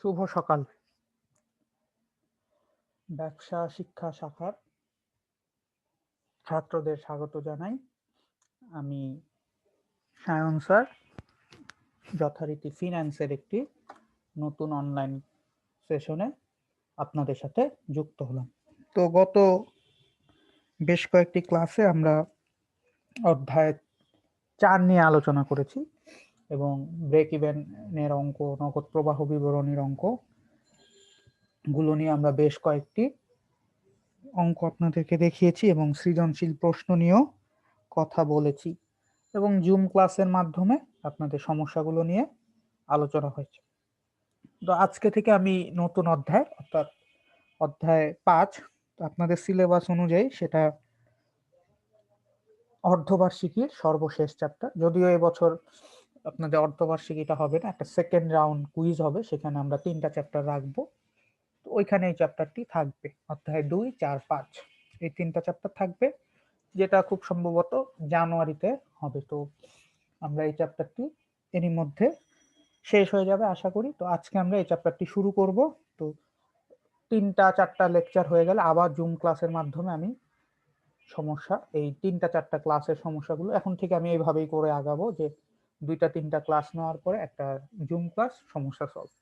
শুভ সকাল। ব্যবসা শিক্ষা শাখার ছাত্রদের স্বাগত জানাই। আমি সায়ন স্যার, যথারীতি ফিন্যান্সের একটি নতুন অনলাইন সেশনে আপনাদের সাথে যুক্ত হলাম। তো গত বেশ কয়েকটি ক্লাসে আমরা অধ্যায় চার নিয়ে আলোচনা করেছি। এবং ব্রেক ইভেনের অঙ্ক, নগদ প্রবাহ বিবরণীর অঙ্কগুলো নিয়ে আমরা বেশ কয়েকটি অঙ্ক আপনাদেরকে দেখিয়েছি এবং সৃজনশীল প্রশ্ন নিয়েও কথা বলেছি এবং জুম ক্লাসের মাধ্যমে আপনাদের সমস্যাগুলো নিয়ে আলোচনা হয়েছে। তো আজকে থেকে আমি নতুন অধ্যায়, অর্থাৎ অধ্যায় পাঁচ, আপনাদের সিলেবাস অনুযায়ী সেটা অর্ধবার্ষিকীর সর্বশেষ চ্যাপ্টার যদিও এবছর আপনাদের অর্ধবার্ষিকীটা হবে না, একটা সেকেন্ড রাউন্ড কুইজ হবে, সেখানে আমরা তিনটা চ্যাপ্টার রাখব। তো ওইখানে এই চ্যাপ্টারটি থাকবে, অধ্যায় দুই, চার, পাঁচ। এই তিনটা চ্যাপ্টার থাকবে, যেটা খুব সম্ভবত জানুয়ারিতে হবে। তো আমরা এই চ্যাপ্টারটি এরই মধ্যে শেষ হয়ে যাবে আশা করি। তো আজকে আমরা এই চ্যাপ্টারটি শুরু করব। তো তিনটা, চারটা লেকচার হয়ে গেলে আবার জুম ক্লাসের মাধ্যমে আমি সমস্যা, এই তিনটা, চারটা ক্লাসের সমস্যাগুলো, এখন থেকে আমি এইভাবেই করে আগাবো যে দুইটা, তিনটা ক্লাস নেওয়ার পরে একটা জুম ক্লাস সমস্যা সলভ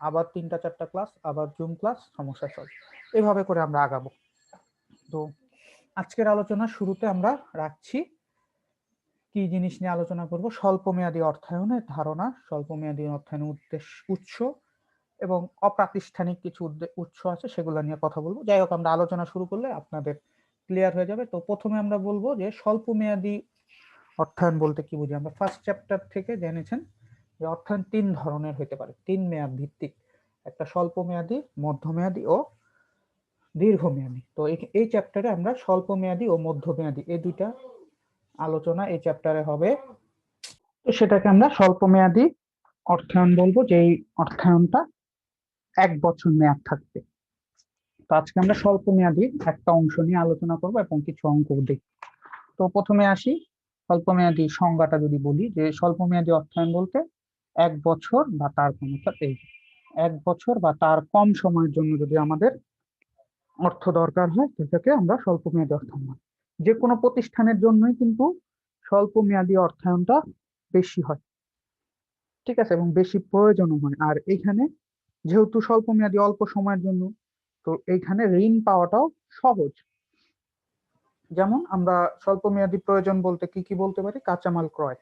আবার তিনটা, চারটা ক্লাস আবার জুম ক্লাস সমস্যা সলভ এভাবে করে আমরা আগাবো। তো আজকের আলোচনা শুরুতে আমরা রাখছি, কি জিনিস নিয়ে আলোচনা করব? স্বল্প মেয়াদী অর্থায়নের ধারণা স্বল্প মেয়াদী অর্থায়নের উদ্দেশ্য, উৎস এবং অপ্রাতিষ্ঠানিক কিছু উৎস আছে, সেগুলো নিয়ে কথা বলব। যাই হোক, আমরা আলোচনা শুরু করলে আপনাদের ক্লিয়ার হয়ে যাবে। তো প্রথমে আমরা বলব যে স্বল্প মেয়াদী অর্থায়ন বলতে কি বুঝি আমরা? ফার্স্ট চ্যাপ্টার থেকে জেনেছেন যে অর্থায়ন তিন ধরনের হতে পারে। তিন মেয়াদ ভিত্তিক। একটা স্বল্প মেয়াদী মধ্যমেয়াদী ও দীর্ঘমেয়াদী। তো এই চ্যাপ্টারে আমরা স্বল্প মেয়াদী ও মধ্যমেয়াদী, এই দুইটা আলোচনা এই চ্যাপ্টারে হবে। তো সেটাকে আমরা স্বল্প মেয়াদী অর্থায়ন বলব, যে এই অর্থায়নটা এক বছর মেয়াদ থাকবে। তো আজকে আমরা স্বল্প মেয়াদী একটা অংশ নিয়ে আলোচনা করব এবং কিছু অঙ্ক দেখব। তো প্রথমে আসি স্বল্প মেয়াদী সংজ্ঞাটা যদি বলি যে স্বল্প মেয়াদী অর্থায়ন বলতে এক বছর বা তার কম এই এক বছর বা তার কম সময়ের জন্য যদি আমাদের অর্থ দরকার হয়, সেটাকে আমরা স্বল্প মেয়াদী অর্থায়ন যে কোনো প্রতিষ্ঠানের জন্যই কিন্তু স্বল্প মেয়াদী অর্থায়নটা বেশি হয়। ঠিক আছে? এবং বেশি প্রয়োজনও হয়। আর এখানে যেহেতু স্বল্প মেয়াদী অল্প সময়ের জন্য, তো এইখানে ঋণ পাওয়াটাও সহজ। যেমন আমরা স্বল্প মেয়াদী প্রয়োজন বলতে কি কি বলতে পারি? কাঁচামাল ক্রয়।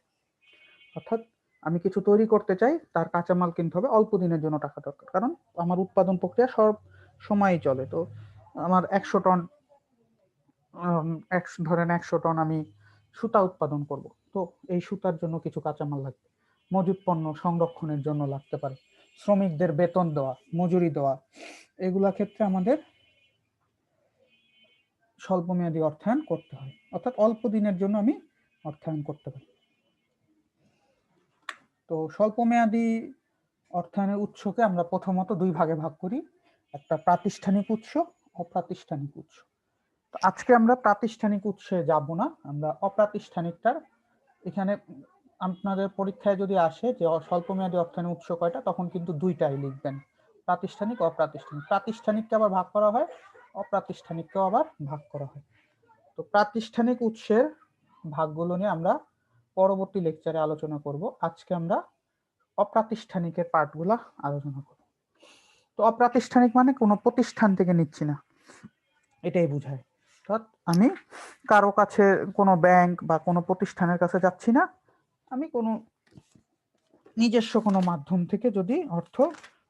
অর্থাৎ আমি কিছু তৈরি করতে চাই, তার কাঁচামাল কিনতে হবে, অল্প দিনের জন্য টাকা দরকার। কারণ আমার উৎপাদন প্রক্রিয়া সব সময়ই চলে। তো আমার একশো টন এক, ধরেন একশো টন আমি সুতা উৎপাদন করব। তো এই সুতার জন্য কিছু কাঁচামাল লাগবে। মজুত পণ্য সংরক্ষণের জন্য লাগতে পারে। শ্রমিকদের বেতন দেওয়া, মজুরি দেওয়া, এগুলা ক্ষেত্রে আমাদের স্বল্প মেয়াদী অর্থায়ন করতে হয়। অর্থাৎ অল্প দিনের জন্য আমি অর্থায়ন করতে পারি। তো স্বল্প মেয়াদী অর্থায়নের উৎসকে আমরা প্রথমত দুই ভাগে ভাগ করি। একটা প্রাতিষ্ঠানিক উৎস অপ্রাতিষ্ঠানিক উৎস। তো আজকে আমরা প্রাতিষ্ঠানিক উৎসে যাব না। আমরা অপ্রাতিষ্ঠানিকটার এখানে আপনাদের পরীক্ষায় যদি আসে যে স্বল্প মেয়াদী অর্থায়নের উৎস কয়টা, তখন কিন্তু দুইটাই লিখবেন। প্রাতিষ্ঠানিক, অপ্রাতিষ্ঠানিক। প্রাতিষ্ঠানিককে আবার ভাগ করা হয় অপ্রাতিষ্ঠানিককেও আবার ভাগ করা হয়। তো প্রাতিষ্ঠানিক উৎসের ভাগগুলো নিয়ে আমরা পরবর্তী লেকচারে আলোচনা করব। আজকে আমরা অপ্রাতিষ্ঠানিকের পার্টগুলা আলোচনা করব। তো অপ্রাতিষ্ঠানিক মানে কোনো প্রতিষ্ঠান থেকে নিচ্ছি না, এটাই বুঝায়। অর্থাৎ আমি কারও কাছে কোনো ব্যাংক বা কোনো প্রতিষ্ঠানের কাছে যাচ্ছি না, আমি কোনো নিজস্ব কোনো মাধ্যম থেকে যদি অর্থ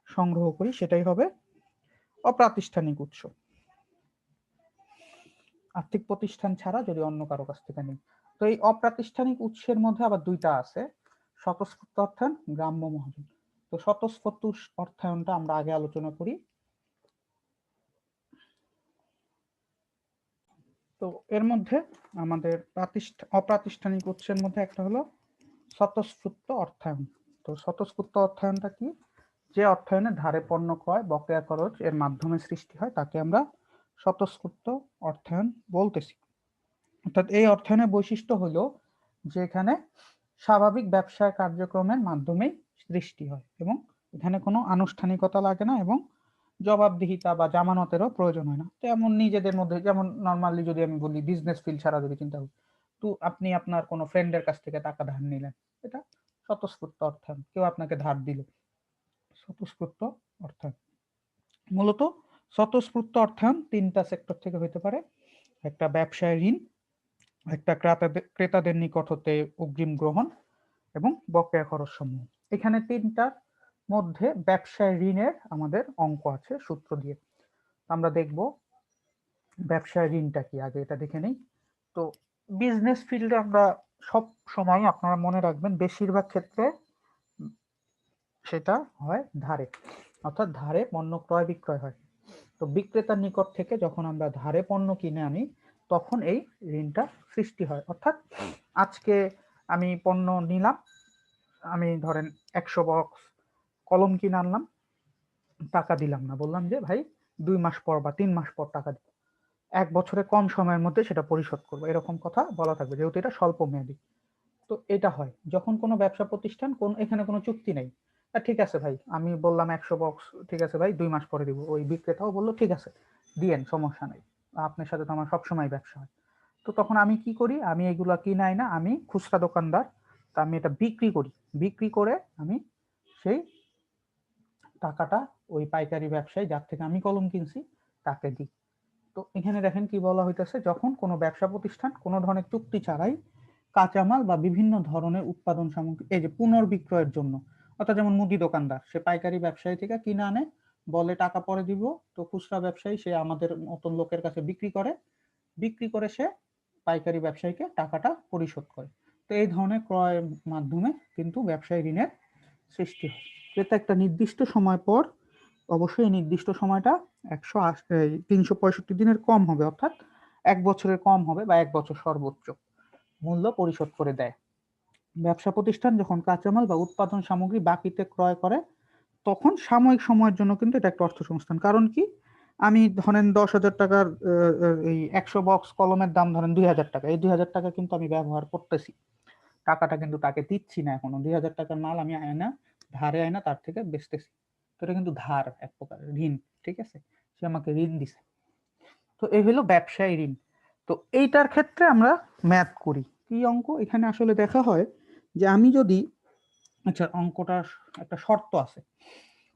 সংগ্রহ করি, সেটাই হবে অপ্রাতিষ্ঠানিক উৎস। আর্থিক প্রতিষ্ঠান ছাড়া যদি অন্য কারও কাছ থেকে নেই। তো এই অপ্রাতিষ্ঠানিক উৎসের মধ্যে আবার দুইটা আছে। স্বতঃস্ফূর্ত অর্থায়ন, গ্রাম্য মহাজন। তো স্বতঃস্ফূর্ত অর্থায়নটা আমরা আগে আলোচনা করি। তো এর মধ্যে আমাদের অপ্রাতিষ্ঠানিক উৎসের মধ্যে একটা হলো স্বতঃস্ফূর্ত অর্থায়ন। তো স্বতঃস্ফূর্ত অর্থায়নটা কি? যে অর্থায়নে ধারে পণ্য ক্রয়, বকেয়া খরচ এর মাধ্যমে সৃষ্টি হয়, তাকে আমরা স্বতঃস্ফূর্ত অর্থায়ন বলতেছি। অর্থাৎ এই অর্থায়নের বৈশিষ্ট্য হলো যে এখানে স্বাভাবিক ব্যবসায় কার্যক্রমের মাধ্যমেই সৃষ্টি হয় এবং এখানে কোনো আনুষ্ঠানিকতা লাগে না এবং জবাবদিহিতা বা জামানতেরও প্রয়োজন হয় না। তেমন নিজেদের মধ্যে, যেমন নর্মালি যদি আমি বলি বিজনেস ফিল্ড ছাড়া যদি চিন্তা করি, তো আপনি আপনার কোনো ফ্রেন্ডের কাছ থেকে টাকা ধার নিলেন, এটা স্বতঃস্ফূর্ত অর্থায়ন, কেউ আপনাকে ধার দিল, স্বতঃস্ফূর্ত অর্থায়ন। মূলত স্বতঃস্ফূর্ত অর্থায়ন তিনটা সেক্টর থেকে হতে পারে। একটা ব্যবসায় ঋণ, একটা ক্রেতাদের ক্রেতাদের নিকট হতে অগ্রিম গ্রহণ এবং বকেয়া খরচ সমূহ এখানে তিনটার মধ্যে ব্যবসায় ঋণের আমাদের অঙ্ক আছে, সূত্র দিয়ে। আমরা দেখব ব্যবসায় ঋণটা কি, আগে এটা দেখে নেই। তো বিজনেস ফিল্ডে আমরা সব সময় আপনারা মনে রাখবেন, বেশিরভাগ ক্ষেত্রে সেটা হয় ধারে। অর্থাৎ ধারে পণ্য ক্রয় বিক্রয় হয়। তো বিক্রেতার নিকট থেকে যখন আমরা ধারে পণ্য কিনে আনি, তখন এই ঋণটা সৃষ্টি হয়। অর্থাৎ আজকে আমি পণ্য নিলাম, আমি ধরেন একশো বক্স কলম কিনে আনলাম, টাকা দিলাম না। বললাম যে, ভাই, দুই মাস পর বা তিন মাস পর টাকা দিব। এক বছরে কম সময়ের মধ্যে সেটা পরিশোধ করব। এরকম কথা বলা থাকবে, যেহেতু এটা স্বল্প মেয়াদী তো এটা হয়। যখন কোনো ব্যবসা প্রতিষ্ঠান, কোন, এখানে কোনো চুক্তি নেই। ঠিক আছে ভাই, আমি বললাম একশো বক্স ঠিক আছে ভাই, দুই মাস পরে দিব। ওই বিক্রেতাও বলল, ঠিক আছে, দিয়েন, সমস্যা নেই, আপনার সাথে তো আমার সবসময় ব্যবসা হয়। তো তখন আমি কি করি, আমি এগুলা কিনাই না, আমি খুচরা দোকানদার, তা আমি এটা বিক্রি করি। বিক্রি করে আমি সেই টাকাটা ওই পাইকারি ব্যবসায়ী, যার থেকে আমি কলম কিনছি, তাকে দিই। তো এখানে দেখেন কি বলা হইতেছে, যখন কোনো ব্যবসা প্রতিষ্ঠান কোনো ধরনের চুক্তি ছাড়াই কাঁচামাল বা বিভিন্ন ধরনের উৎপাদন সামগ্রী, এই যে পুনর্বিক্রয়ের জন্য অর্থাৎ যেমন মুদি দোকানদার, সে পাইকারি ব্যবসায়ী থেকে কিনে আনে, বলে টাকা পরে দিব, তো খুচরা ব্যবসায়ী সে আমাদের মতন লোকের কাছে বিক্রি করে বিক্রি করে সে পাইকারি ব্যবসায়ীকে টাকাটা পরিশোধ করে। তো এই ধরনের ক্রয়ের মাধ্যমে কিন্তু ব্যবসায়ী ঋণের সৃষ্টি হয়। এটা একটা নির্দিষ্ট সময় পর, অবশ্যই নির্দিষ্ট সময়টা একশো তিনশো পঁয়ষট্টি দিনের কম হবে, অর্থাৎ এক বছরের কম হবে বা এক বছর সর্বোচ্চ মূল্য পরিশোধ করে দেয়। ব্যবসা প্রতিষ্ঠান যখন কাঁচামাল বা উৎপাদন সামগ্রী বাকিতে ক্রয় করে, তখন সাময়িক সময়ের জন্য কিন্তু এটা একটা অর্থ সংস্থান। কারণ কি? আমি ধরেন দশ হাজার টাকার এই একশো বক্স কলমের দাম ধরেন দুই হাজার টাকা। এই দুই হাজার টাকা কিন্তু আমি ব্যবহার করতেছি। টাকাটা কিন্তু তাকে দিচ্ছি না এখনও। দুই হাজার টাকার মাল আমি আয়না, ধারে আয়না তার থেকে বেচতেছি। তো এটা কিন্তু ধার এক প্রকার, ঋণ, ঠিক আছে? সে আমাকে ঋণ দিছে। তো এই হলো ব্যবসায়ী ঋণ। তো এইটার ক্ষেত্রে আমরা ম্যাথ করি। কি অঙ্ক? এখানে আসলে দেখা হয় যে আমি যদি আচ্ছা অঙ্কটার একটা শর্ত আছে।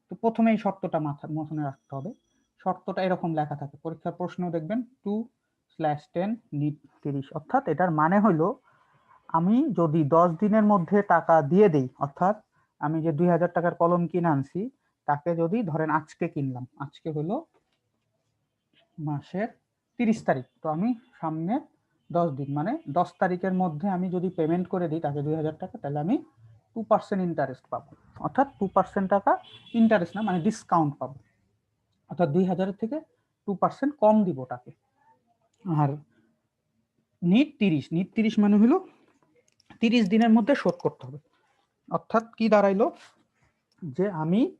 তো প্রথমে এই শর্তটা মাথা, মনে রাখতে হবে। শর্তটা এরকম লেখা থাকে। পরীক্ষার প্রশ্ন দেখবেন টু স্ল্যাশ টেন নিট তিরিশ। অর্থাৎ এটার মানে হলো আমি যদি দশ দিনের মধ্যে টাকা দিয়ে দেই, অর্থাৎ আমি যে দুই হাজার টাকার কলম কিনে আনছি, তাকে যদি ধরেন আজকে কিনলাম, আজকে হলো মাসের তিরিশ তারিখ। তো আমি সামনে দশ দিন। মানে দশ তারিখের মধ্যে আমি যদি পেমেন্ট করে দিই তাকে দুই হাজার টাকা, তাহলে আমি টু পার্সেন্ট ইন্টারেস্ট পাবো। অর্থাৎ টু পার্সেন্ট টাকা ইন্টারেস্ট না মানে ডিসকাউন্ট পাবো। অর্থাৎ দুই হাজারের থেকে টু পার্সেন্ট কম দিব তাকে। আর নিট তিরিশ। নিট তিরিশ মানে হলো তিরিশ দিনের মধ্যে শোধ করতে হবে। অর্থাৎ কি দাঁড়াইলো? যে আমি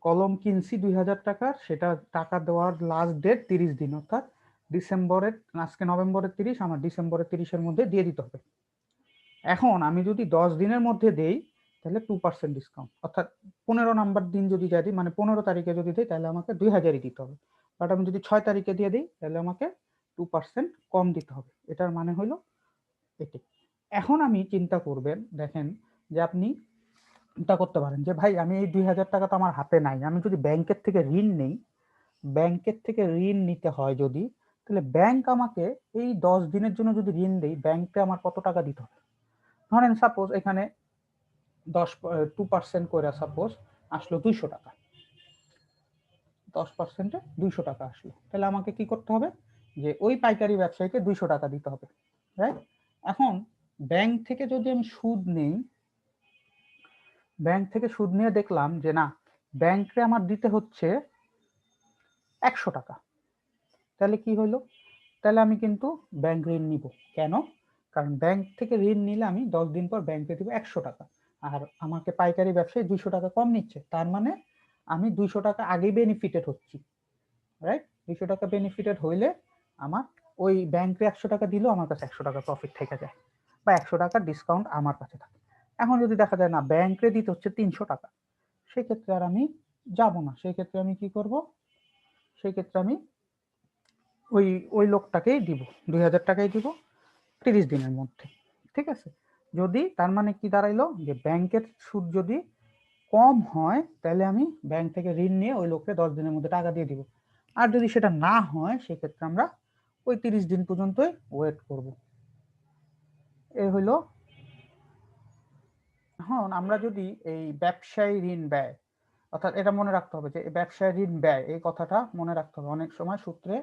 কলম কিনছি দুই হাজার টাকার, সেটা টাকা দেওয়ার লাস্ট ডেট তিরিশ দিন। অর্থাৎ ডিসেম্বরের, আজকে নভেম্বরের তিরিশ, আমার ডিসেম্বরের তিরিশের মধ্যে দিয়ে দিতে হবে। এখন আমি যদি দশ দিনের মধ্যে দেই, তাহলে টু পার্সেন্ট ডিসকাউন্ট অর্থাৎ পনেরো নাম্বার দিন যদি যাই দিই মানে পনেরো তারিখে যদি দিই, তাহলে আমাকে দুই হাজারই দিতে হবে। বাট আমি যদি ছয় তারিখে দিয়ে দিই, তাহলে আমাকে টু পার্সেন্ট কম দিতে হবে। এটার মানে হলো এটি। এখন আমি চিন্তা করবেন, দেখেন যে আপনি চিন্তা করতে পারেন যে, ভাই, আমি এই দুই হাজার টাকা তো আমার হাতে নাই। আমি যদি ব্যাংকের থেকে ঋণ নেই, ব্যাংকের থেকে ঋণ নিতে হয় যদি তাহলে ব্যাংক আমাকে এই দশ দিনের জন্য যদি ঋণ দেয় ব্যাংকে আমার কত টাকা দিতে হবে? ধরেন সাপোজ এখানে দশ টু পার্সেন্ট করে সাপোজ আসলো দুইশো টাকা। দশ পার্সেন্টে দুইশো টাকা আসলো। তাহলে আমাকে কি করতে হবে? যে ওই পাইকারি ব্যবসায়ীকে দুইশো টাকা দিতে হবে রাইট এখন ব্যাংক থেকে যদি আমি সুদ নেই ব্যাংক থেকে সুদ নিয়ে দেখলাম যে না ব্যাংকে আমার দিতে হচ্ছে একশো টাকা। তাহলে কি হলো? তাহলে আমি কিন্তু ব্যাংক ঋণ নিব। কেন? কারণ ব্যাংক থেকে ঋণ নিলে আমি দশ দিন পর ব্যাংকে দিব একশো টাকা। আর আমাকে পাইকারি ব্যবসায় দুইশো টাকা কম নিচ্ছে। তার মানে আমি দুইশো টাকা আগেই বেনিফিটেড হচ্ছি। রাইট দুইশো টাকা বেনিফিটেড হইলে আমার ওই ব্যাংকে একশো টাকা দিলেও আমার কাছে একশো টাকা প্রফিট থেকে যায়। বা একশো টাকার ডিসকাউন্ট আমার কাছে থাকে। এখন যদি দেখা যায় না ব্যাংকে দিতে হচ্ছে তিনশো টাকা সেই ক্ষেত্রে আর আমি যাব না। সেই ক্ষেত্রে আমি কি করব? সেই ক্ষেত্রে আমি ওই ওই লোকটাকেই দিব, দুই হাজার টাকাই দিব তিরিশ দিনের মধ্যে, ঠিক আছে? যদি তার মানে কি দাঁড়াইলো? যে ব্যাংকের সুদ যদি কম হয়, তাহলে আমি ব্যাংক থেকে ঋণ নিয়ে ওই লোককে দশ দিনের মধ্যে টাকা দিয়ে দিব। আর যদি সেটা না হয়, সেক্ষেত্রে আমরা ওই তিরিশ দিন পর্যন্তই ওয়েট করব। এ হইল হ্যাঁ আমরা যদি এই ব্যবসায়ী ঋণ ব্যয়, অর্থাৎ এটা মনে রাখতে হবে যে ব্যবসায় ঋণ ব্যয়, এই কথাটা মনে রাখতে হবে। অনেক সময় সূত্রে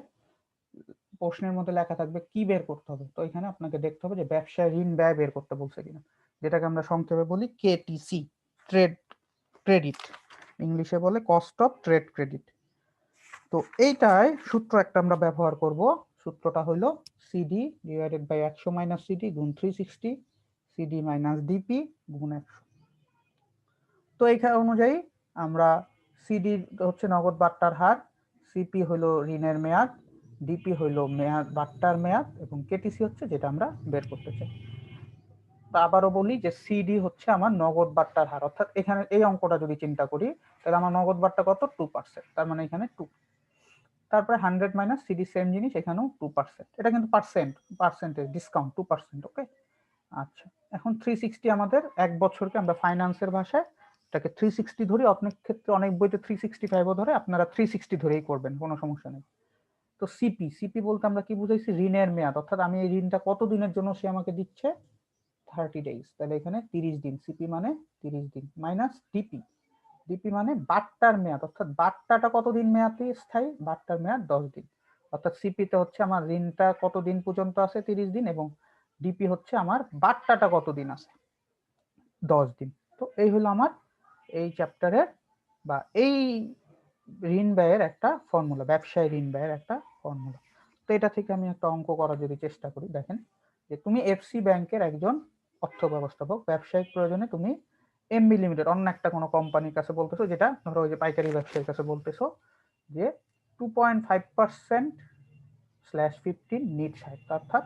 প্রশ্নের মধ্যে লেখা থাকবে কি বের করতে হবে? তো এখানে আপনাকে দেখতে হবে যে ব্যবসায় ঋণ ব্যয় বের করতে বলছে কিনা। যেটাকে আমরা সংক্ষেপে বলি কেটিসি ট্রেড ক্রেডিট ইংলিশে বলে কস্ট অফ ট্রেড ক্রেডিট তো এইটাই সূত্র একটা আমরা ব্যবহার করব। সূত্রটা হলো সিডি ডিভাইডেড বাই একশো মাইনাস সিডি গুণ three sixty CD minus DP গুণ একশো। তো এইখানে অনুযায়ী আমরা সিডি হচ্ছে নগদ বাট্টার হার সিপি হলো ঋণের মেয়াদ ডিপি হলো মেয়াদ, বাট্টার মেয়াদ এবং কেটিসি হচ্ছে যেটা আমরা বের করতে চাই। আবারও বলি যে সিডি হচ্ছে আমার নগদ বাট্টার হার। অর্থাৎ এখানে এই অঙ্কটা যদি চিন্তা করি, তাহলে আমার নগদ বাট্টা কত? টু পার্সেন্ট তার মানে এখানে টু তারপরে হান্ড্রেড মাইনাস সিডি সেম জিনিস, এখানেও টু পার্সেন্ট এটা কিন্তু percent percentage discount two percent okay আচ্ছা এখন থ্রি সিক্সটি আমাদের এক বছরকে আমরা ফাইন্যান্সের ভাষায় এটাকে থ্রি সিক্সটি ধরি। অনেক ক্ষেত্রে অনেক বইতে থ্রি সিক্সটি ফাইভও ধরে। আপনারা থ্রি সিক্সটি ধরেই করবেন, কোনো সমস্যা নেই। তো সিপি সিপি বলতে আমরা কি বুঝাইছি? ঋণের মেয়াদ। অর্থাৎ আমি এই ঋণটা কত দিনের জন্য সে আমাকে দিচ্ছে? থার্টি ডেজ তাহলে এখানে তিরিশ দিন। সিপি মানে তিরিশ দিন। মাইনাস ডিপি ডিপি মানে বাট্টার মেয়াদ। অর্থাৎ বাট্টাটা কতদিন মেয়াদে স্থায়ী? বাট্টার মেয়াদ দশ দিন। অর্থাৎ সিপিতে হচ্ছে আমার ঋণটা কতদিন পর্যন্ত আছে? তিরিশ দিন। এবং ডিপি হচ্ছে আমার বাট্টাটা কতদিন আছে? দশ দিন। তো এই হলো আমার এই চ্যাপ্টারের বা এই ঋণ ব্যয়ের একটা ফর্মুলা ব্যবসায় ঋণ ব্যয়ের একটা ফর্মুলা তো এটা থেকে আমি একটা অঙ্ক করার যদি চেষ্টা করি, দেখেন যে তুমি এফসি ব্যাংকের একজন অর্থ ব্যবস্থাপক, ব্যবসায়িক প্রয়োজনে তুমি এমবি লিমিটেড অন্য একটা কোনো কোম্পানির কাছে বলতেছো, যেটা ধরো ওই যে পাইকারি ব্যবসায়ীর কাছে বলতেছো যে two point five percent slash fifteen net sight অর্থাৎ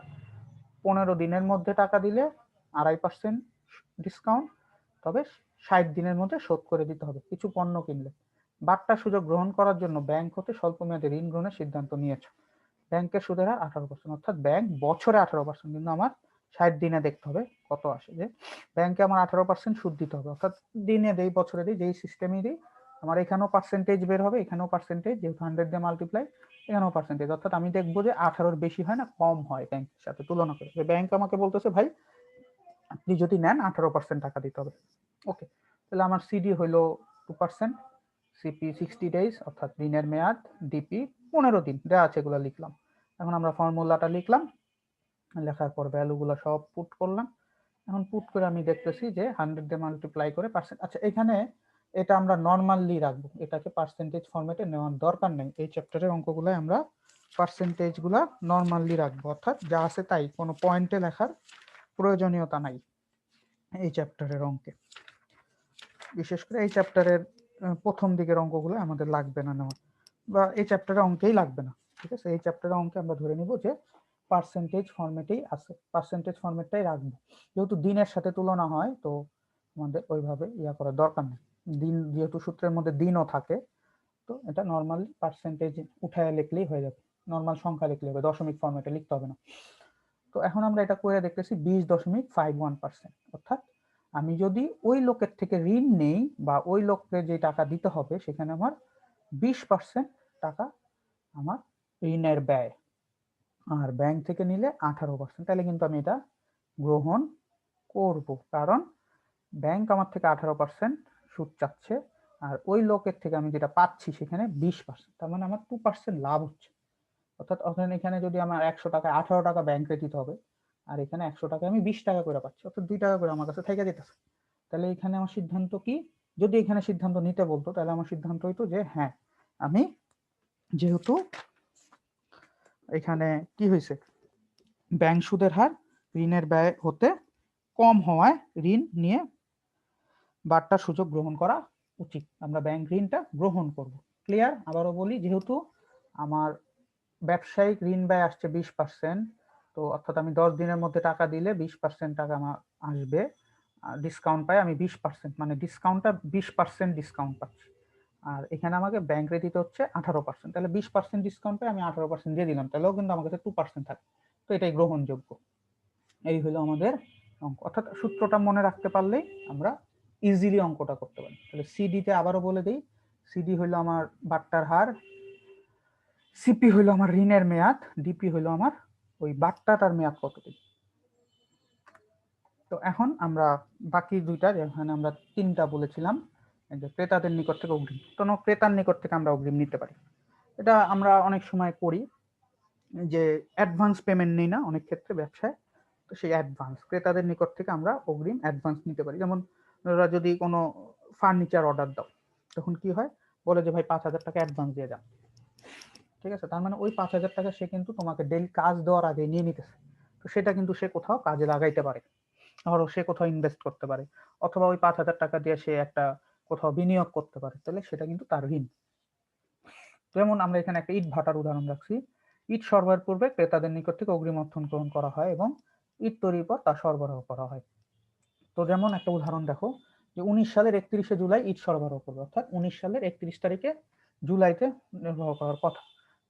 পনেরো দিনের মধ্যে টাকা দিলে আড়াই পার্সেন্ট ডিসকাউন্ট তবে ষাট দিনের মধ্যে শোধ করে দিতে হবে, কিছু পণ্য কিনলে। বার্তা সুযোগ গ্রহণ করার জন্য ব্যাংক হতে স্বল্প মেয়াদে ঋণ গ্রহণের সিদ্ধান্ত নিয়েছে। ব্যাংকের সুদের হার আঠারো পার্সেন্ট অর্থাৎ ব্যাংক বছরে আঠারো পার্সেন্ট কিন্তু আমার ষাট দিনে দেখতে হবে কত আসে যে ব্যাংকে আমার আঠারো পার্সেন্ট সুদ দিতে হবে। অর্থাৎ দিনে দেই, বছরে দিই, যেই সিস্টেমই দিই, আমার এখানেও পার্সেন্টেজ বের হবে, এখানেও পার্সেন্টেজ যেহেতু হান্ড্রেড দিয়ে মাল্টিপ্লাই এখানেও পার্সেন্টেজ অর্থাৎ আমি দেখব যে আঠারোর বেশি হয় না, কম হয় ব্যাংকের সাথে তুলনা করে। ব্যাংক আমাকে বলতেছে, ভাই, আপনি যদি নেন আঠারো পার্সেন্ট টাকা দিতে হবে। ওকে তাহলে আমার সিডি হইল two percent CP sixty days অর্থাৎ দিনের মেয়াদ ডিপি পনেরো দিন দেওয়া আছে এগুলো লিখলাম। এখন আমরা ফর্মুলাটা লিখলাম, লেখার পর ভ্যালুগুলো সব পুট করলাম। এখন পুট করে আমি দেখতেছি যে হান্ড্রেড দিয়ে মাল্টিপ্লাই করে পার্সেন্ট আচ্ছা এখানে এটা আমরা নর্মালি রাখব। এটাকে পার্সেন্টেজ ফর্মেটে নেওয়ার দরকার নেই। এই চ্যাপ্টারের অঙ্কগুলো আমরা পার্সেন্টেজগুলো নর্মালি রাখব। অর্থাৎ যা আছে তাই, কোনো পয়েন্টে লেখার প্রয়োজনীয়তা নাই এই চ্যাপ্টারের অঙ্কে। বিশেষ করে এই চ্যাপ্টারের প্রথম দিকের অঙ্কগুলো আমাদের লাগবে না নেওয়া। বা এই চ্যাপ্টারের অঙ্কেই লাগবে না, ঠিক আছে? এই চ্যাপ্টারের অঙ্কে আমরা ধরে নিব যে পার্সেন্টেজ ফর্মেটেই আছে পার্সেন্টেজ ফর্মেটটাই রাখব। যেহেতু দিনের সাথে তুলনা হয়, তো আমাদের ওইভাবে ইয়া করার দরকার নেই। দিন যেহেতু সূত্রের মধ্যে দিনও থাকে, তো এটা নর্মালি পার্সেন্টেজ উঠায় লিখলেই হয়ে যাবে। নর্মাল সংখ্যা লিখলে হবে, দশমিক ফর্মেটে লিখতে হবে না। তো এখন আমরা এটা করে দেখতেছি বিশ দশমিক ফাইভ ওয়ান পার্সেন্ট অর্থাৎ আমি যদি ওই লোকের থেকে ঋণ নেই বা ওই লোককে যে টাকা দিতে হবে, সেখানে আমার বিশ পার্সেন্ট টাকা আমার ঋণের ব্যয়। আর ব্যাংক থেকে নিলে আঠারো পার্সেন্ট তাহলে কিন্তু আমি এটা গ্রহণ করব। কারণ ব্যাংক আমার থেকে আঠারো পার্সেন্ট সুদ চাচ্ছে আর ওই লোকের থেকে আমি যেটা পাচ্ছি, সেখানে বিশ পার্সেন্ট তার মানে আমার টু পার্সেন্ট লাভ হচ্ছে। অর্থাৎ এখানে যদি আমার একশো টাকা, আঠারো টাকা ব্যাংকে দিতে হবে আর এখানে একশো টাকা আমি বিশ টাকা করে পাচ্ছি, অর্থাৎ দুই টাকা করে আমার কাছে থেকে যেতেছে। তাহলে এখানে আমার সিদ্ধান্ত কি? যদি এখানে সিদ্ধান্ত নিতে বলতো, তাহলে আমার সিদ্ধান্ত হইতো যে হ্যাঁ আমি যেহেতু এখানে কি হয়েছে? ব্যাংক সুদের হার ঋণের ব্যয় হতে কম হওয়ায় ঋণ নিয়ে বার্তার সুযোগ গ্রহণ করা উচিত। আমরা ব্যাংক ঋণটা গ্রহণ করব। ক্লিয়ার আবারও বলি, যেহেতু আমার ব্যবসায়িক ঋণ ব্যয় আসছে বিশ পার্সেন্ট তো অর্থাৎ আমি দশ দিনের মধ্যে টাকা দিলে বিশ পার্সেন্ট টাকা আমার আসবে। ডিসকাউন্ট পাই আমি বিশ পার্সেন্ট মানে ডিসকাউন্টটা বিশ পার্সেন্ট ডিসকাউন্ট পাচ্ছি। আর এখানে আমাকে ব্যাংক দিতে হচ্ছে আঠারো পার্সেন্ট তাহলে বিশ পার্সেন্ট ডিসকাউন্ট পাই আমি আঠারো পার্সেন্ট দিয়ে দিলাম। তাহলেও কিন্তু আমার কাছে টু পার্সেন্ট থাকে তো এটাই গ্রহণযোগ্য। এই হলো আমাদের অঙ্ক। অর্থাৎ সূত্রটা মনে রাখতে পারলেই আমরা ইজিলি অঙ্কটা করতে পারি। তাহলে সিডিতে আবারও বলে দিই সিডি হলো আমার বাট্টার হার সিপি হলো আমার ঋণের মেয়াদ ডিপি হলো আমার ওই বাট্টাটার মেয়াদ কতদিন? তো এখন আমরা বাকি দুইটা, যেখানে আমরা তিনটা বলেছিলাম যে ক্রেতাদের নিকট থেকে অগ্রিম। কোনো ক্রেতার নিকট থেকে আমরা অগ্রিম নিতে পারি। এটা আমরা অনেক সময় করি যে অ্যাডভান্স পেমেন্ট নেই না, অনেক ক্ষেত্রে ব্যবসায়। তো সেই অ্যাডভান্স ক্রেতাদের নিকট থেকে আমরা অগ্রিম অ্যাডভান্স নিতে পারি। যেমন ওরা যদি কোনো ফার্নিচার অর্ডার দাও, তখন কি হয়? বলে যে, ভাই, পাঁচ হাজার টাকা অ্যাডভান্স দিয়ে যাও ঠিক আছে? তার মানে ওই পাঁচ হাজার টাকা সে কিন্তু তোমাকে ডেলি কাজ দেওয়ার আগে নিয়ে নিতেছে। তো সেটা কিন্তু সে কোথাও কাজে লাগাইতে পারে। ধরো সে কোথাও ইনভেস্ট করতে পারে। অথবা ওই পাঁচ হাজার টাকা দিয়ে সে একটা কোথাও বিনিয়োগ করতে পারে। তাহলে সেটা কিন্তু তার ঋণ। যেমন আমরা এখানে একটা ইট ভাটার উদাহরণ রাখছি। ইট সরবরাহের পূর্বে ক্রেতাদের নিকট থেকে অগ্রিম অর্থন গ্রহণ করা হয় এবং ইট তৈরির পর তা সরবরাহ করা হয়। তো যেমন একটা উদাহরণ দেখো যে উনিশ সালের একত্রিশে জুলাই ইট সরবরাহ করবে। অর্থাৎ উনিশ সালের একত্রিশ তারিখে জুলাইতে নির্বাহ করার কথা।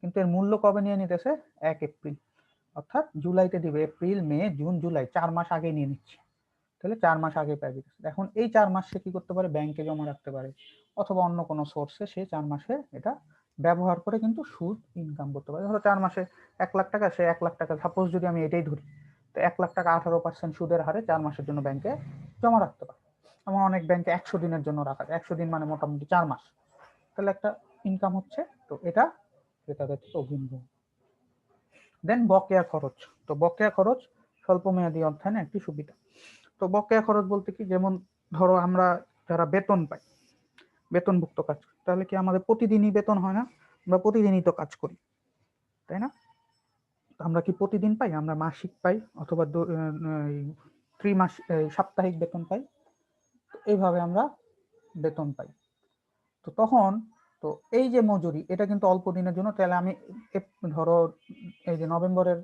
কিন্তু এর মূল্য কবে নিয়ে নিতেছে? এক এপ্রিল। অর্থাৎ জুলাইতে দিবে। April, May, June, July. চার মাস আগে নিয়ে নিচ্ছে। তাহলে চার মাস আগে পেয়ে দিতেছে। এখন এই চার মাস সে কি করতে পারে? ব্যাংকে জমা রাখতে পারে। অথবা অন্য কোনো সোর্সে সে চার মাসে এটা ব্যবহার করে কিন্তু সুদ ইনকাম করতে পারে। ধরো চার মাসে এক লাখ টাকা, সে এক লাখ টাকা। সাপোজ যদি আমি এটাই ধরি, তো এক লাখ টাকা আঠারো পার্সেন্ট সুদের হারে চার মাসের জন্য ব্যাংকে জমা রাখতে পারে। এমন অনেক ব্যাংকে একশো দিনের জন্য রাখা একশো দিন মানে মোটামুটি চার মাস। তাহলে একটা ইনকাম হচ্ছে। তো এটা ক্রেতাদের থেকে অগ্রিম দেন বকেয়া খরচ। তো বকেয়া খরচ স্বল্প মেয়াদী অর্থায়নে একটি সুবিধা। তো বকেয়া খরচ বলতে কি? যেমন ধরো আমরা যারা বেতন পাই, বেতনভুক্ত কাজ তাহলে কি আমাদের প্রতিদিনই বেতন হয় না? আমরা প্রতিদিনই তো কাজ করি, তাই না? আমরা কি প্রতিদিন পাই? আমরা মাসিক পাই অথবা ত্রিমাস সাপ্তাহিক বেতন পাই। এইভাবে আমরা বেতন পাই। তো তখন তো এই যে মজুরি, এটা কিন্তু অল্প দিনের জন্য, তাহলে আমি ধরো এই যে নভেম্বরের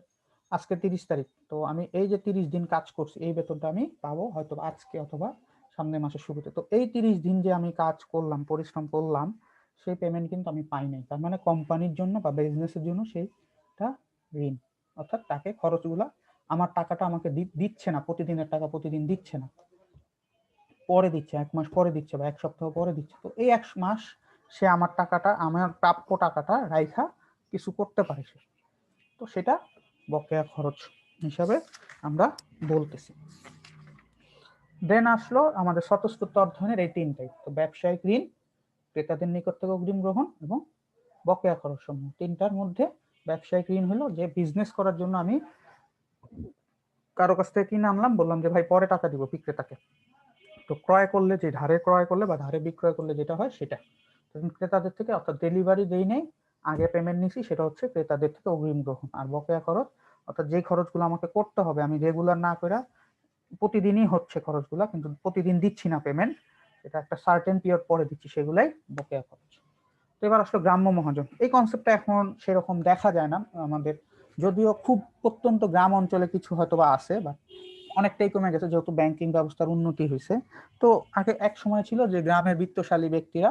আজকে তিরিশ তারিখ, তো আমি এই যে তিরিশ দিন কাজ করছি, এই বেতনটা আমি পাবো হয়তো আজকে অথবা সামনের মাসের শুরুতে। তো এই তিরিশ দিন যে আমি কাজ করলাম, পরিশ্রম করলাম, সেই পেমেন্ট কিন্তু আমি পাই নাই। তার মানে কোম্পানির জন্য বা বিজনেসের জন্য সেইটা ঋণ, অর্থাৎ তাকে খরচগুলা, আমার টাকাটা আমাকে দিচ্ছে না, প্রতিদিনের টাকা প্রতিদিন দিচ্ছে না। পরে দিচ্ছে, এক মাস পরে দিচ্ছে বা এক সপ্তাহ পরে দিচ্ছে। তো এই এক মাস সে আমার টাকাটা, আমার প্রাপ্য টাকাটা রাইখা কিছু করতে পারে সে। তো সেটা বকেয়া খরচ হিসাবে আমরা বলতেছি। দেন আসলো আমাদের স্বতঃস্ফূর্ত অর্থনের এই তিনটাই। তো ব্যবসায়িক ঋণ, ক্রেতাদের নিকট থেকে অগ্রিম গ্রহণ এবং বকেয়া খরচ সমূহ। তিনটার মধ্যে ব্যবসায়িক ঋণ হলো যে বিজনেস করার জন্য আমি কারও কাছ থেকে কিনে আনলাম, বললাম যে, ভাই, পরে টাকা দিব বিক্রেতাকে। তো ক্রয় করলে যে, ধারে ক্রয় করলে বা ধারে বিক্রয় করলে যেটা হয় সেটা। ক্রেতাদের থেকে অর্থাৎ ডেলিভারি দেই নেই, আগে পেমেন্ট নিছি, সেটা হচ্ছে ক্রেতাদের থেকে অগ্রিম গ্রহণ আর বকেয়া খরচ। অর্থাৎ যে খরচগুলো আমাকে করতে হবে, আমি রেগুলার না করে প্রতিদিনই হচ্ছে খরচগুলো, কিন্তু প্রতিদিন দিচ্ছি না পেমেন্ট এটা একটা সার্টেন পিরিয়ড পরে দিচ্ছি সেগুলাই বকেয়া খরচ। তো এবার আসলে গ্রাম্য মহাজন। এই কনসেপ্টটা এখন সেরকম দেখা যায় না আমাদের, যদিও খুব প্রত্যন্ত গ্রাম অঞ্চলে কিছু হয়তো বা আছে বা অনেকটাই কমে গেছে, যেহেতু ব্যাংকিং ব্যবস্থার উন্নতি হয়েছে। তো আগে এক সময় ছিল যে গ্রামের বিত্তশালী ব্যক্তিরা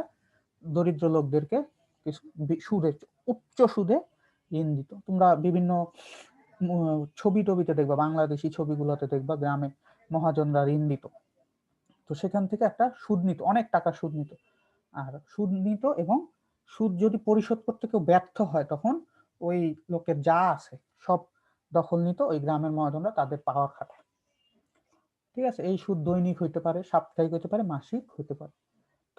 দরিদ্র লোকদেরকে সুদে, উচ্চ সুদে ঋণ দিত। তোমরা বিভিন্ন ছবি টবিতে দেখবা, বাংলাদেশি ছবিগুলোতে দেখবা, গ্রামে মহাজনরা ঋণ দিত। তো সেখান থেকে একটা সুদ নিত, অনেক টাকা সুদ নিত। আর সুদ নিত এবং সুদ যদি পরিশোধ করতে কেউ ব্যর্থ হয়, তখন ওই লোকের যা আছে, সব দখল নিত ওই গ্রামের মহাজনরা তাদের পাওয়ার খাটায়। ঠিক আছে? এই সুদ দৈনিক হইতে পারে, সাপ্তাহিক হইতে পারে, মাসিক হইতে পারে।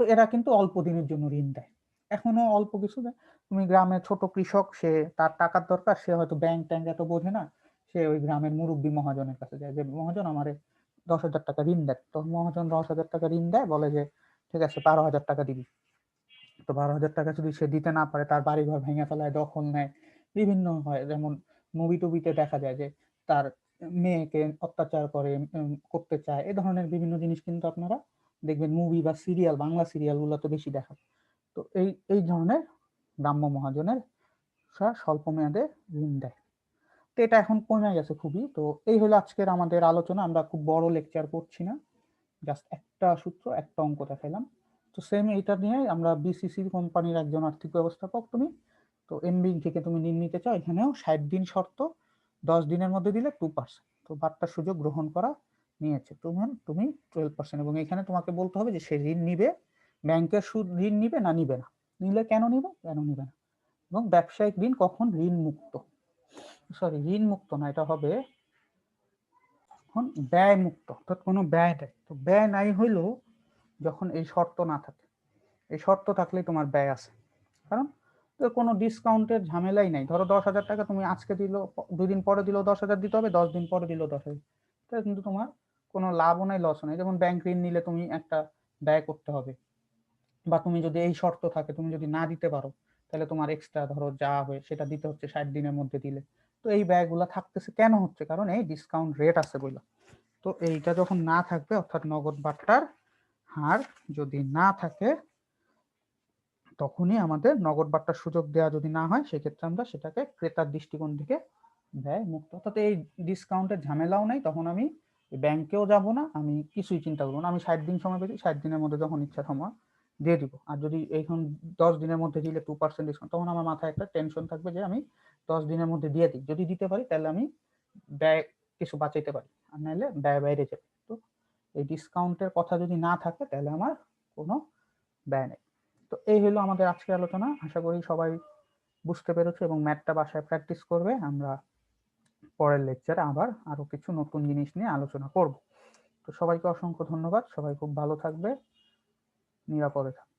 তো এরা কিন্তু অল্প দিনের জন্য ঋণ দেয়। এখনও অল্প কিছু দেয়। তুমি গ্রামে ছোট কৃষক, সে তার টাকার দরকার, সে হয়তো ব্যাংক ট্যাঙ্ক এত বোঝে না, সে ওই গ্রামের মুরব্বী মহাজনের কাছে যায়, যে মহাজন আমারে দশ হাজার টাকা ঋণ দেয়। তো মহাজন দশ হাজার টাকা ঋণ দেয়, বলে যে, ঠিক আছে, বারো হাজার টাকা দিবি। তো বারো হাজার টাকা যদি সে দিতে না পারে, তার বাড়ি ঘর ভেঙে ফেলায়, দখল নেয়, বিভিন্ন হয়। যেমন মুভি টুবিতে দেখা যায় যে, তার মেয়েকে অত্যাচার করে করতে চায়, এ ধরনের বিভিন্ন জিনিস কিন্তু আপনারা দেখবেন মুভি বা সিরিয়াল বাংলা সিরিয়াল গুলোতে বেশি দেখা তো এই এই ধরনের গ্রাম্য মহাজনের স্বল্প মেয়াদে ঋণ দেয়। তো এটা এখন কমে গেছে খুবই। তো এই হলো আজকের আমাদের আলোচনা। আমরা খুব বড় লেকচার করছি না। জাস্ট একটা সূত্র, একটা অঙ্ক দেখাইলাম। তো সেম এইটা নিয়ে আমরা বিসিসি কোম্পানির একজন আর্থিক ব্যবস্থাপক তুমি, তো এমবিং থেকে তুমি ঋণ নিতে চাও, এখানেও ষাট দিন শর্ত, দশ দিনের মধ্যে দিলে টু পার্সেন্ট তো বার্তার সুযোগ গ্রহণ করা নিয়েছে। তুমি তুমি টুয়েলভ পার্সেন্ট এবং এখানে তোমাকে বলতে হবে যে সে ঋণ নিবে ব্যাংকের সুদ ঋণ নিবে না নিবে না। নিলে কেন নিবে? কেন নিবে না? এবং ব্যবসায়িক ঋণ কখন? ঋণ মুক্ত সরি ঋণ মুক্ত না, এটা হবে এখন ব্যয় মুক্ত অর্থাৎ কোনো ব্যয় নেই। তো ব্যয় নাই হইলেও যখন এই শর্ত না থাকে, এই শর্ত থাকলেই তোমার ব্যয় আছে। কারণ কোনো ডিসকাউন্টের ঝামেলাই নাই। ধরো দশ হাজার টাকা তুমি আজকে দিল দুই দিন পরে দিলেও দশ হাজার, দিতে হবে, দশ দিন পরে দিলেও দশ হাজার। কিন্তু তোমার কোনো লাভও নাই লসও নাই। যেমন ব্যাংক ঋণ নিলে তুমি একটা ব্যয় করতে হবে বা তুমি যদি এই শর্ত থাকে, তুমি যদি না দিতে পারো, তাহলে তোমার এক্সট্রা ধরো যা হয় সেটা দিতে হচ্ছে ষাট দিনের মধ্যে দিলে। তো এই ব্যয়গুলো থাকতেছে কেন হচ্ছে? কারণ এই ডিসকাউন্ট রেট আছে বইলা। তো এইটা যখন না থাকবে, অর্থাৎ নগদ বাট্টার হার যদি না থাকে, তখনই আমাদের নগদ বাট্টার সুযোগ দেওয়া যদি না হয়, সেক্ষেত্রে আমরা সেটাকে ক্রেতার দৃষ্টিকোণ থেকে ব্যয় মুক্ত অর্থাৎ এই ডিসকাউন্টের ঝামেলাও নাই, তখন আমি ব্যাংকেও যাব না, আমি কিছুই চিন্তা করব না। আমি ষাট দিন সময় পেয়েছি, ষাট দিনের মধ্যে যখন ইচ্ছা সময় দিয়ে দিব। আর যদি এখন দশ দিনের মধ্যে দিলে টু পার্সেন্ট ডিসকাউন্ট তখন আমার মাথায় একটা টেনশন থাকবে যে আমি দশ দিনের মধ্যে দিয়ে দিই। যদি দিতে পারি, তাহলে আমি ব্যয় কিছু বাঁচাইতে পারি। আর নাহলে ব্যয় বাইরে যাবে। তো এই ডিসকাউন্টের কথা যদি না থাকে, তাহলে আমার কোনো ব্যয় নেই। তো এই হলো আমাদের আজকের আলোচনা। আশা করি সবাই বুঝতে পেরেছ এবং ম্যাথটা বাসায় প্র্যাকটিস করবে। আমরা পরের লেকচারে আবার আরও কিছু নতুন জিনিস নিয়ে আলোচনা করব। তো সবাইকে অসংখ্য ধন্যবাদ। সবাই খুব ভালো থাকবে। নিরাপদে থাকবে।